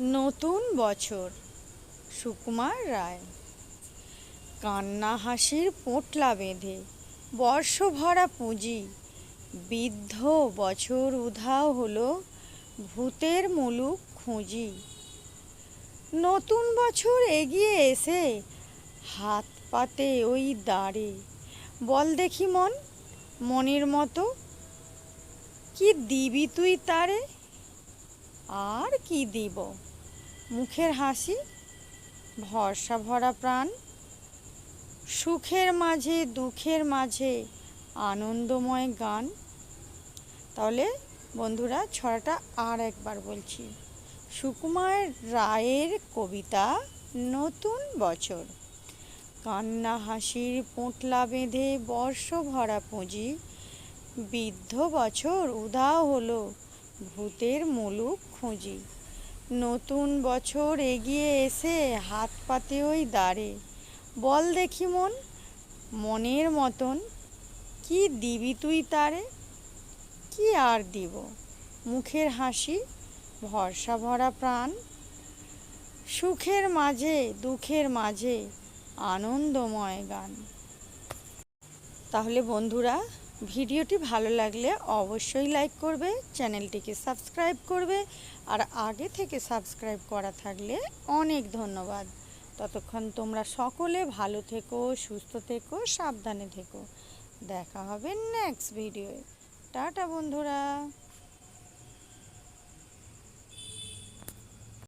নতুন বছর। সুকুমার রায়। কান্না হাসির পোটলা বেঁধে বর্ষ ভরা পুঁজি। বৃদ্ধ বছর উধাও হলো ভূতের মুলুক খুঁজি। নতুন বছর এগিয়ে এসে হাত পাতে ওই দাঁড়ে। বল দেখি মন, মনের মতো। কি দিবি তুই তারে? আর কি দিব? মুখের হাসি, ভরসা ভরা প্রাণ, সুখের মাঝে, দুঃখের মাঝে, আনন্দময় গান। তাহলে বন্ধুরা, ছড়াটা আর একবার বলছি। সুকুমার রায়ের কবিতা, নতুন বছর। কান্না হাসির পোঁটলা বেঁধে বর্ষ ভরা পুঁজি। বৃদ্ধ বছর উধাও হলো ভূতের মুলুক খুঁজি। নতুন বছর এগিয়ে এসে হাত পাতে ওই দাঁড়ে বল দেখি মন, মনের মতন। কি দিবি তুই তারে? কি আর দিব? মুখের হাসি, ভরসা ভরা প্রাণ। সুখের মাঝে, দুঃখের মাঝে আনন্দময় গান। তাহলে বন্ধুরা ভিডিওটি ভালো লাগলে অবশ্যই লাইক করবে, চ্যানেলটিকে সাবস্ক্রাইব করবে, আর আগে থেকে সাবস্ক্রাইব করা থাকলে অনেক ধন্যবাদ। ততক্ষণ তোমরা সকলে ভালো থেকো, সুস্থ থেকো, সাবধানে থেকো। দেখা হবে নেক্সট ভিডিওয়ে টাটা বন্ধুরা।